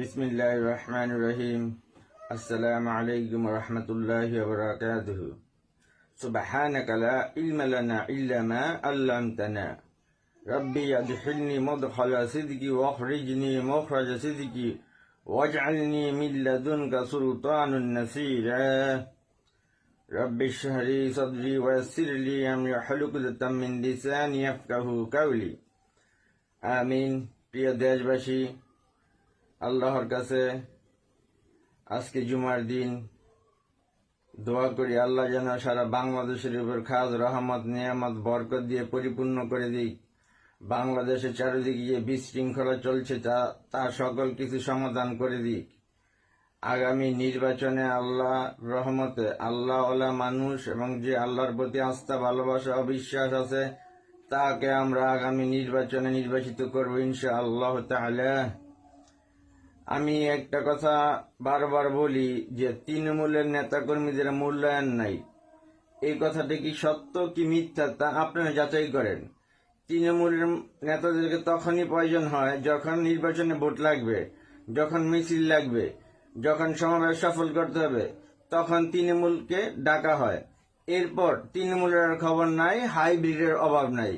بسم الله الرحمن الرحيم السلام عليكم ورحمة الله وبركاته سبحانك لا علم لنا إلا ما علمتنا ربي أدخلني مدخل صدقي واخرجني مخرج صدقي واجعلني من لدنك سلطان نصيرا رب اشرح لي صدري ويسر لي أمري حلقة من لساني يفقه قولي আমিন প্রিয় দেশবাসী আল্লাহর কাছে আজকে জুমার দিন দোয়া করি, আল্লাহ যেন সারা বাংলাদেশের উপর খাজ রহমত, নিয়ামত, বরকত দিয়ে পরিপূর্ণ করে দিক। বাংলাদেশের চারিদিকে যে বিশৃঙ্খলা চলছে, তা তা সকল কিছু সমাধান করে দিক। আগামী নির্বাচনে আল্লাহ রহমতে আল্লাহ ওলা মানুষ এবং যে আল্লাহর প্রতি আস্থা, ভালোবাসা, অবিশ্বাস আছে, তাকে আমরা আগামী নির্বাচনে নির্বাচিত করব ইনশা আল্লাহ তাহলে আমি একটা কথা বারবার বলি যে তৃণমূলের নেতাকর্মীদের মূল্যায়ন নাই। এই কথাটি কি সত্য কি মিথ্যা তা আপনারা যাচাই করেন। তৃণমূলের নেতাদেরকে তখনই প্রয়োজন হয় যখন নির্বাচনে ভোট লাগবে, যখন মিছিল লাগবে, যখন সমাবেশ সফল করতে হবে, তখন তৃণমূলকে ডাকা হয়। এরপর তৃণমূলের খবর নাই, হাইব্রিডের অভাব নাই।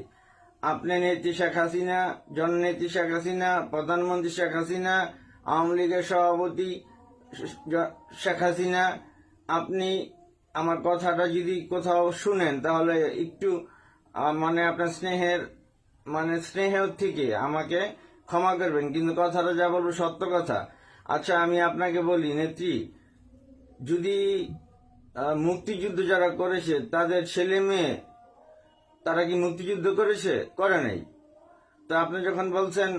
আপনি নেত্রী শেখ হাসিনা, জননেত্রী শেখ হাসিনা, প্রধানমন্ত্রী শেখ হাসিনা আওয়ামী লীগের সভাপতি শেখ হাসিনা, আপনি আমার কথাটা যদি কোথাও শুনেন, তাহলে একটু মানে আপনার স্নেহের মানে স্নেহের থেকে আমাকে ক্ষমা করবেন, কিন্তু কথাটা যা বলব সত্য কথা। আচ্ছা আমি আপনাকে বলি, নেত্রী, যদি মুক্তিযুদ্ধ যারা করেছে, তাদের ছেলে মেয়ে, তারা কি মুক্তিযুদ্ধ করেছে? করে নাই। তো আপনি যখন বলছেন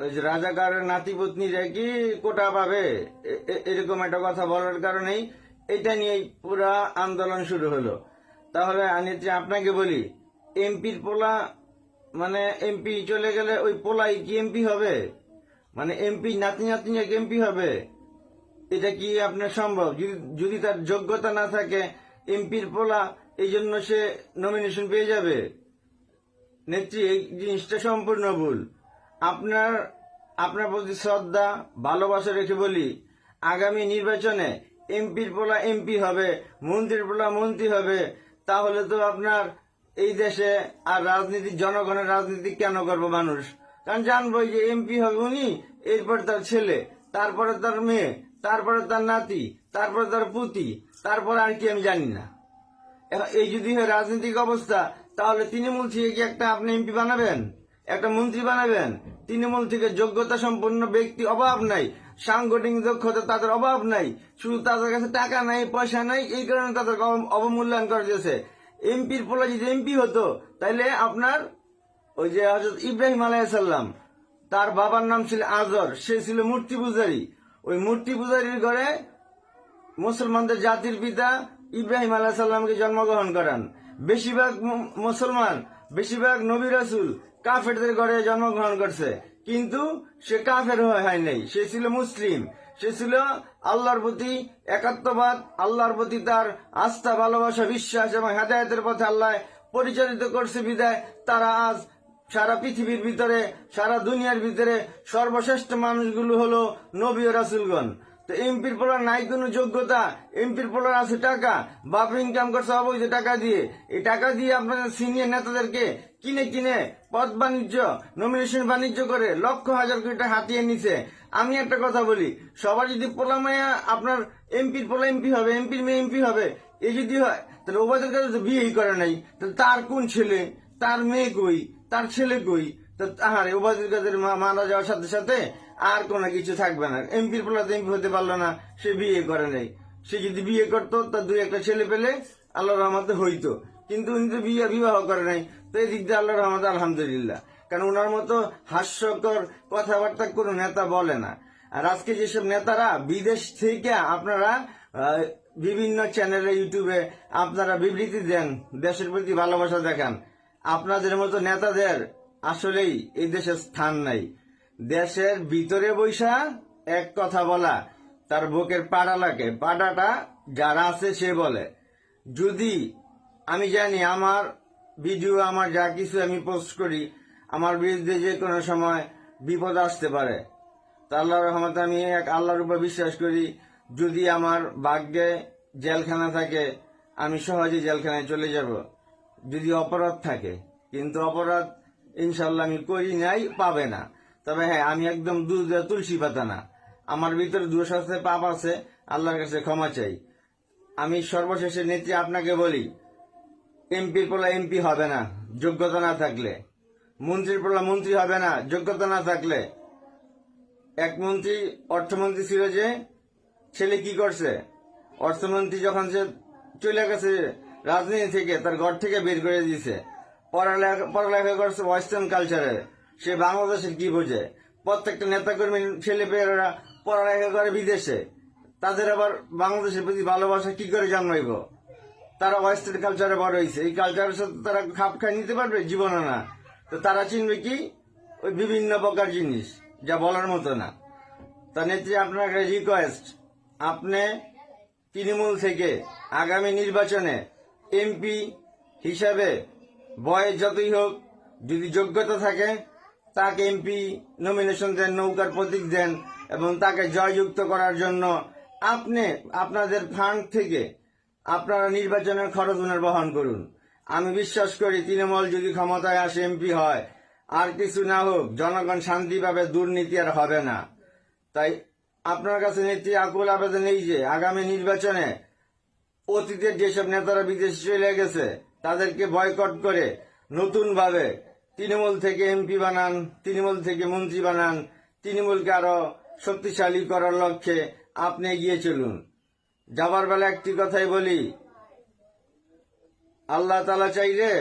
রাজাকারের নাতিপত্নীরা কি কোটা পাবে? এরকম একটা কথা বলার কারণেই এটা নিয়েই পুরা আন্দোলন শুরু হলো। তাহলে যে আপনাকে বলি, এমপির পোলা মানে এমপি চলে গেলে ওই পোলাই কি এমপি হবে? মানে এমপি নাতি নাতনি এমপি হবে? এটা কি আপনার সম্ভব? যদি তার যোগ্যতা না থাকে, এমপির পোলা, এই জন্য সে নমিনেশন পেয়ে যাবে? নেত্রী, এই জিনিসটা সম্পূর্ণ ভুল। আপনার আপনার প্রতি শ্রদ্ধা, ভালোবাসা রেখে বলি, আগামী নির্বাচনে এমপির পোলা এমপি হবে, মন্ত্রীর পোলা মন্ত্রী হবে, তাহলে তো আপনার এই দেশে আর রাজনীতি, জনগণের রাজনীতি কেন করব মানুষ? কারণ জানব যে এমপি হবে উনি, এরপর তার ছেলে, তারপরে তার মেয়ে, তারপরে তার নাতি, তারপরে তার পুতি, তারপর আর কি আমি জানি না। এই যদি হয় রাজনৈতিক অবস্থা, তাহলে তিনি তৃণমূল থেকে কি একটা আপনি এমপি বানাবেন? একটা মন্ত্রী বানাবেন। তৃণমূল থেকে যোগ্যতা সম্পন্ন ব্যক্তি অভাব নাই। সাংগঠনিক দক্ষতা তাদের অভাব নাই। শুধু তাদের কাছে টাকা নাই, পয়সা নাই, এই কারণে তাদের অবমূল্যায়ন করা দিয়েছে এমপির পোলা যদি এমপি হতো, তাইলে আপনার ওই যে হজরত ইব্রাহিম আলাইসাল্লাম তার বাবার নাম ছিল আজর, সে ছিল মূর্তি পূজারী। ওই মূর্তি পূজারীর ঘরে মুসলমানদের জাতির পিতা ইব্রাহিম আলাহ সাল্লামকে জন্মগ্রহণ করান। বেশিরভাগ মুসলমান, বেশিরভাগ নবী রাসুল কাফেরদের ঘরে জন্মগ্রহণ করছে। কিন্তু সে কাফের হয় নাই। সে ছিল মুসলিম। সে ছিল আল্লাহর প্রতি একাত্মবাদ, আল্লাহর প্রতি তার আস্থা, ভালোবাসা, বিশ্বাস এবং হেদায়তের পথে আল্লাহ পরিচালিত করছে বিদায়। তারা আজ সারা পৃথিবীর ভিতরে, সারা দুনিয়ার ভিতরে সর্বশ্রেষ্ঠ মানুষগুলো হলো নবী ও রাসুলগণ। তো এমপির পোলার নাই কোনো যোগ্যতা। এমপির পোলার আছে টাকা। বাপ ইনকাম করছে অবৈধ টাকা দিয়ে। এই টাকা দিয়ে আপনাদের সিনিয়র নেতাদেরকে কিনে কিনে পদ বাণিজ্য নমিনেশন বাণিজ্য করে লক্ষ হাজার কোটি টাকা হাতিয়ে নিছে। আমি একটা কথা বলি, সবার যদি পোলা মায়া আপনার এমপির পোলা এমপি হবে এমপির মেয়ে এমপি হবে এই যদি হয়, তাহলে ওবাদের কাছে তো বিয়েই করে নাই। তাহলে তার কোন ছেলে? তার মেয়ে কই? তার ছেলে কই? তো আহারে কাদের মা- মারা যাওয়ার সাথে সাথে আর কোনো কিছু থাকবে না। এমপির পোলাতে এমপি হতে পারল না, সে বিয়ে করে নাই। সে যদি বিয়ে করতো তার দুই একটা ছেলে পেলে আল্লাহ রহমতে হইতো। কিন্তু উনি তো বিয়ে বিবাহ করে নাই। তো এই দিক দিয়ে আল্লাহ রহমত আলহামদুলিল্লাহ। কারণ ওনার মতো হাস্যকর কথাবার্তা কোনো নেতা বলে না। আর আজকে যেসব নেতারা বিদেশ থেকে আপনারা বিভিন্ন চ্যানেলে, ইউটিউবে আপনারা বিবৃতি দেন, দেশের প্রতি ভালোবাসা দেখান, আপনাদের মতো নেতাদের আসলেই এই দেশে স্থান নাই। দেশের ভিতরে বৈশা এক কথা বলা, তার বুকের পাড়া লাগে। পাড়াটা যারা আছে সে বলে। যদি আমি জানি আমার ভিডিও, আমার যা কিছু আমি পোস্ট করি, আমার বিরুদ্ধে যে কোনো সময় বিপদ আসতে পারে, তা আল্লাহর রহমতে আমি এক আল্লাহর উপর বিশ্বাস করি, যদি আমার ভাগ্যে জেলখানা থাকে, আমি সহজে জেলখানায় চলে যাব। যদি অপরাধ থাকে, কিন্তু অপরাধ ইনশাল্লাহ আমি করি নাই, পাবে না। তবে হ্যাঁ আমি একদম দুধ তুলসী পাতা না। আমার ভিতরে দোষ আছে, পাপ আছে, আল্লাহর কাছে ক্ষমা চাই। আমি সর্বশেষে নেত্রী আপনাকে বলি, এমপির পোলা এমপি হবে না, যোগ্যতা না থাকলে। মন্ত্রীর পোলা মন্ত্রী হবে না, যোগ্যতা না থাকলে। এক মন্ত্রী, অর্থমন্ত্রী ছিল যে, ছেলে কি করছে? অর্থমন্ত্রী যখন সে চলে গেছে রাজনীতি থেকে, তার ঘর থেকে বের করে দিয়েছে। পড়ালেখা পড়ালেখা করছে ওয়েস্টার্ন কালচারে সে বাংলাদেশের কি বোঝে? প্রত্যেকটা নেতাকর্মী ছেলে পেয়েরা পড়ালেখা করে বিদেশে। তাদের আবার বাংলাদেশের প্রতি ভালোবাসা কি করে জন্মাইব? তারা ওয়েস্টার্ন কালচারে বড় হয়েছে এই কালচারের সাথে তারা খাপ খাই নিতে পারবে? জীবনে না। তো তারা চিনবে কি? ওই বিভিন্ন প্রকার জিনিস, যা বলার মতো না। তা নেত্রী, আপনার রিকোয়েস্ট আপনি তৃণমূল থেকে আগামী নির্বাচনে এমপি হিসাবে বয়স যতই হোক, যদি যোগ্যতা থাকে তাকে এমপি নমিনেশন দেন, নৌকার প্রতীক দেন এবং তাকে জয়যুক্ত করার জন্য আপনি, আপনাদের ফান্ড থেকে আপনারা নির্বাচনের খরচ বহন করুন। আমি বিশ্বাস করি তৃণমূল যদি ক্ষমতায় আসে এমপি হয়, আর কিছু না হোক, জনগণ শান্তি পাবে দুর্নীতি আর হবে না। তাই আপনার কাছে নেত্রী আকুল আবেদন এই যে, আগামী নির্বাচনে অতীতের যেসব নেতারা বিদেশে চলে গেছে, তাদেরকে বয়কট করে নতুন ভাবে তৃণমূল থেকে এমপি বানান, তৃণমূল থেকে মন্ত্রী বানান, তৃণমূলকে আরও শক্তিশালী করার লক্ষ্যে আপনি এগিয়ে চলুন। যাবার বেলা একটি কথাই বলি, আল্লাহ তালা চাইলে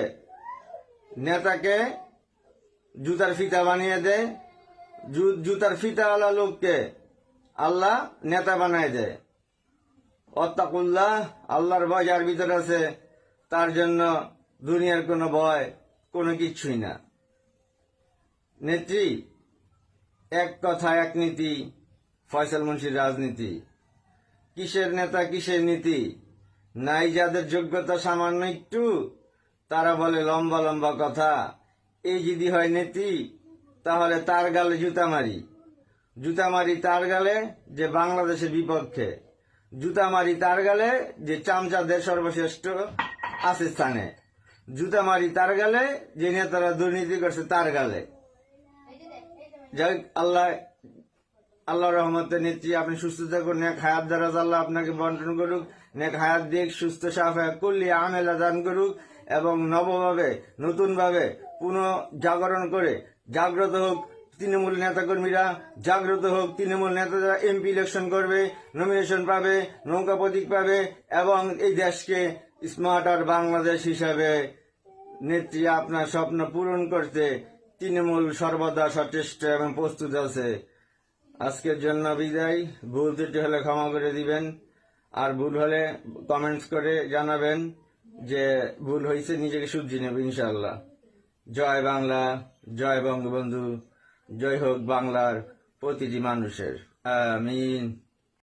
নেতাকে জুতার ফিতা বানিয়ে দেয় জুতার ফিতাওয়ালা লোককে আল্লাহ নেতা বানায় দেয়। অত্তাকুল্লাহ, আল্লাহর ভয় যার ভিতরে আছে, তার জন্য দুনিয়ার কোনো ভয়, কোনো কিছুই না। নেত্রী, এক কথা, এক নীতি, ফয়সাল মুন্সির রাজনীতি। কিসের নেতা, কিসের নীতি? নাই যাদের যোগ্যতা সামান্য একটু, তারা বলে লম্বা লম্বা কথা। এই যদি হয় নীতি তাহলে তার গালে জুতা মারি। জুতা মারি তার গালে যে বাংলাদেশের বিপক্ষে। জুতা মারি তার গালে যে চামচাদের সর্বশ্রেষ্ঠ আছে স্থানে। জুতা মারি তার গালে যে নেতারা দুর্নীতি করছে তার গালে। যাই আল্লাহ আল্লাহ রহমতে নেত্রী, আপনি সুস্থ থাকুন, নেক হায়াত দ্বারা আল্লাহ আপনাকে বন্টন করুক, নেক হায়াত দিক, সুস্থ সাফা করলি আমেলা দান করুক এবং নবভাবে, নতুনভাবে পুনঃ জাগরণ করে জাগ্রত হোক তৃণমূল নেতাকর্মীরা, জাগ্রত হোক তৃণমূল নেতারা এমপি ইলেকশন করবে নমিনেশন পাবে, নৌকা প্রতীক পাবে এবং এই দেশকে স্মার্ট আর বাংলাদেশ হিসাবে নেত্রী আপনার স্বপ্ন পূরণ করতে তৃণমূল সর্বদা সচেষ্ট এবং প্রস্তুত আছে। আজকের জন্য বিদায়। ভুল ত্রুটি হলে ক্ষমা করে দিবেন। আর ভুল হলে কমেন্টস করে জানাবেন যে ভুল হয়েছে, নিজেকে শুধরি নেব ইনশাল্লাহ জয় বাংলা, জয় বঙ্গবন্ধু, জয় হোক বাংলার প্রতিটি মানুষের। আমিন।